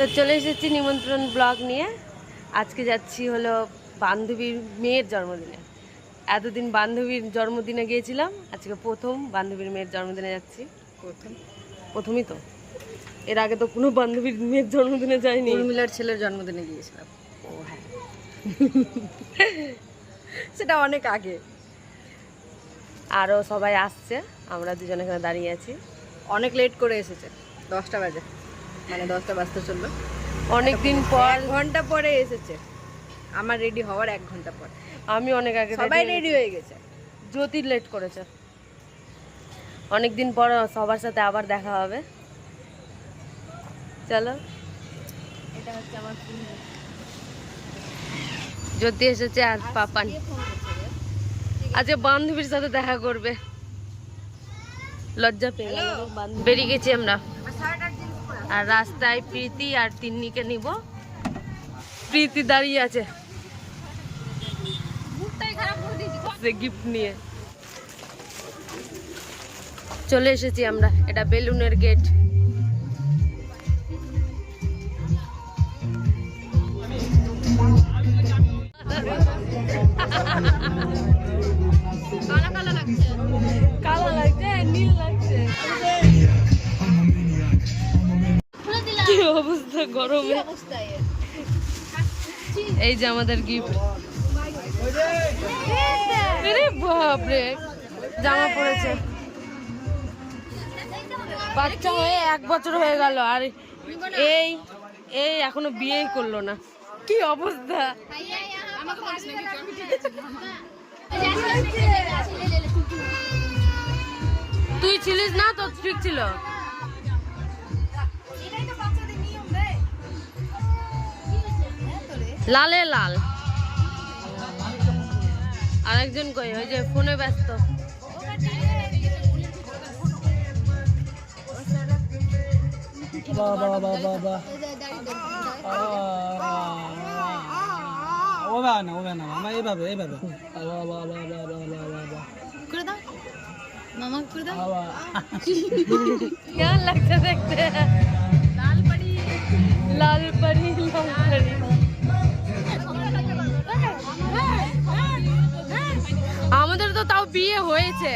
তো চলে এসেছি নিমন্ত্রণ ব্লগ নিয়ে। আজকে যাচ্ছি হলো বান্ধবীর মেয়ের জন্মদিনে। এতদিন বান্ধবীর জন্মদিনে গিয়েছিলাম আজকে প্রথম বান্ধবীর মেয়ের জন্মদিনে যাচ্ছি। প্রথম? প্রথমই তো। এর আগে তো কোনো বান্ধবীর মেয়ের জন্মদিনে যায়নি উর্মিলার ছেলের জন্মদিনে গিয়েছিলাম। ও হ্যাঁ। সেটা অনেক আগে। আরও সবাই আসছে আমরা দুজন এখানে দাঁড়িয়ে আছি। অনেক লেট করে এসেছে দশটা বাজে। মানে দশটা বাজতে চলল। অনেক দিন পর ঘণ্টা পরে এসেছে। আমার রেডি হওয়ার এক ঘণ্টা পর। আমি অনেক আগে সবাই রেডি হয়ে গেছে। জ্যোতি লেট করেছে। অনেক দিন পর সবার সাথে আবার দেখা হবে। চলো। এটা হচ্ছে আমার জ্যোতি এসেছে আর পাপান। আজকে বান্ধবীর সাথে দেখা করবে। লজ্জা পেয়ে গেল। বেরিয়ে গেছি আমরা। আর রাস্তায় প্রীতি আর তিন্নিকে নিব। প্রীতি দাঁড়িয়ে আছে। গিফট নিয়ে। চলে এসেছি আমরা এটা বেলুনের গেট গরমে। এই যে আমাদের গিফট বাপরে জামা পড়েছে। বাচ্চা হয়ে এক বছর হয়ে গেল আর এই এই এখনও বিয়েই করল না। কি অবস্থা? তুই ছিলিস না তো ঠিক ছিল। লালে লাল। আরেকজন কই? ওই যে ফোনে ব্যস্ত। বাহ বিয়ে হয়েছে।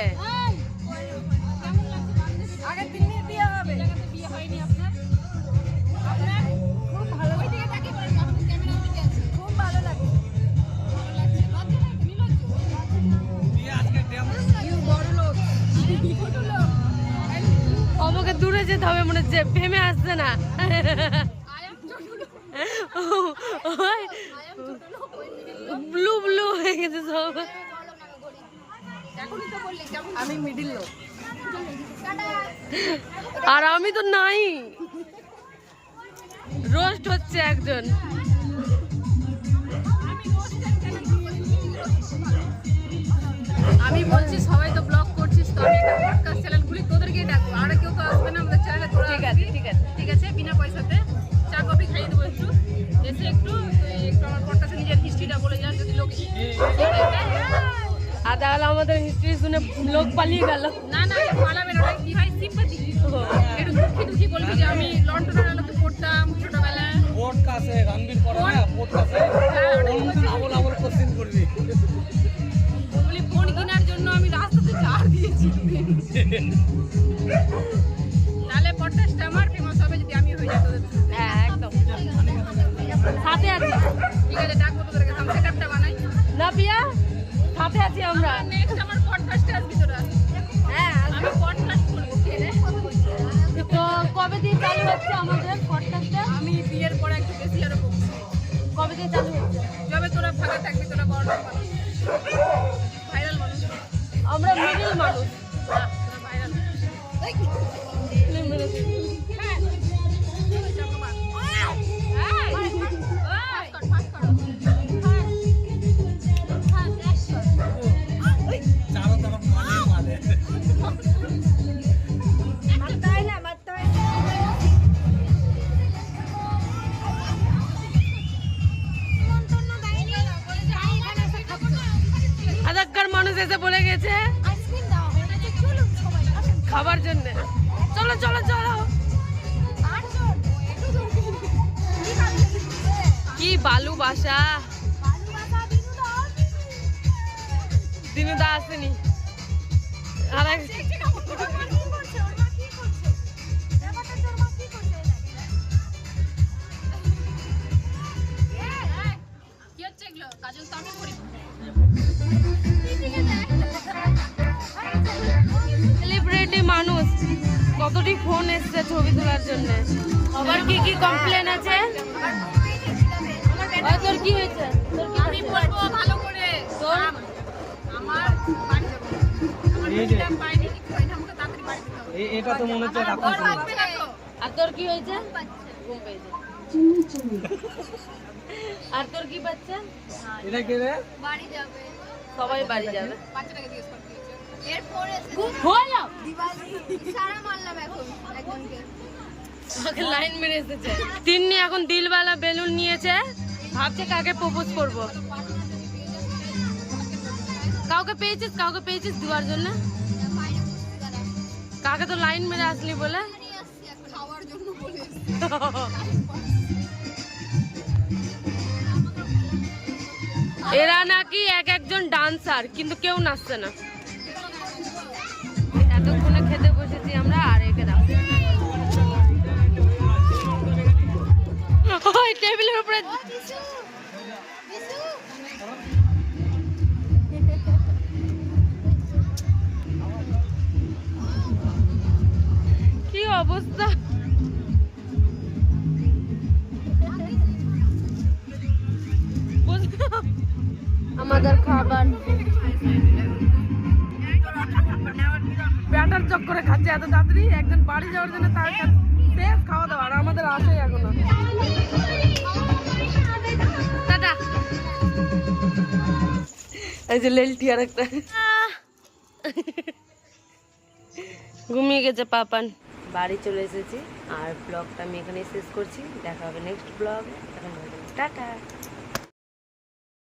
আমাকে দূরে যেতে হবে মনে হচ্ছে ফেমে আসছে না। ব্লু ব্লু হয়ে গেছে সব। আমি মিডিল লোক। আর আমি তো নাই। রোস্ট হচ্ছে একজন। আমি বলছি সবাই তো তাহলে আমাদের হিস্ট্রি শুনে লোক পালিয়ে গেল। না না পালাবে না কি হয়? সিম্পাথি একটু দুঃখী দুঃখী বলবি যে আমি লন্ডনের আলোতে পড়তাম ছোটবেলায়। পডকাস্টে গানবির করে না? পডকাস্টে আবল আবল কোশ্চেন করবি। বলি ফোন কেনার জন্য আমি রাস্তাতে চার দিয়েছি। তাহলে আমার ফেমাস হবে যদি আমি হয়ে যাই তোদের through তে। হ্যাঁ একদম। সাথে আছি। ঠিক আছে ডাকবো তোদেরকে। আমি সেটআপটা বানাই। না পিয়া সাথে আছি আমরা। নেক্সট আমার পডকাস্টে আসবি। তোরা হ্যাঁ আমি পডকাস্ট করব? তো কবে দিয়ে চালু হচ্ছে আমাদের পডকাস্টটা আমি বিয়ের পরে একটু বেশি আরও কবে দিয়ে চালু হচ্ছে? যবে তোরা ফাঁকা থাকবি তোরা বড় মানুষ। ভাইরাল মানুষ। আমরা মিডিল মানুষ। না, তোরা ভাইরাল হ্যাঁ এসে বলে গেছে। খাবার জন্য। চলো চলো চলো। কি বালু বাসা? দিনুদা আসেনি। আর এক কি হচ্ছে এগুলো? কাজল তো আমি কতটি ফোন এসছে ছবি তোলার জন্য? আবার কি কি কমপ্লেন আছে? তোর কি হয়েছে? আমি বলব ভালো করে। তোর? আমার এটা তো মনে হচ্ছে। আর তোর কি হয়েছে? ঘুম পেয়েছে। আর তোর কি বাচ্চা? এটা কে রে? বাড়ি যাবে। সবাই বাড়ি যাবে। বাচ্চাটাকে জিজ্ঞেস করতে তিন্নি এখন দিলওয়ালা বেলুন নিয়েছে। ভাবছে কাকে প্রপোজ করব। কাউকে পেয়েছিস? কাউকে পেয়েছিস দেওয়ার জন্য? কাকে তো লাইন মেরে আসলি বলে? এরা নাকি এক একজন ডান্সার কিন্তু কেউ নাচছে না। খেতে বসেছি আমরা আর একে দাও। ওই টেবিলের উপরে কি অবস্থা? ব্যাটার চক্করে খাচ্ছে এত তাড়াতাড়ি? একজন বাড়ি যাওয়ার জন্য তার শেষ খাওয়া দাওয়া, আর আমাদের আসে এখনও টাটা। এই যে লেলটি আর একটা ঘুমিয়ে গেছে পাপান। বাড়ি চলে এসেছি, আর ব্লগটা আমি এখানে শেষ করছি। দেখা হবে নেক্সট ব্লগ। এখন টাটা।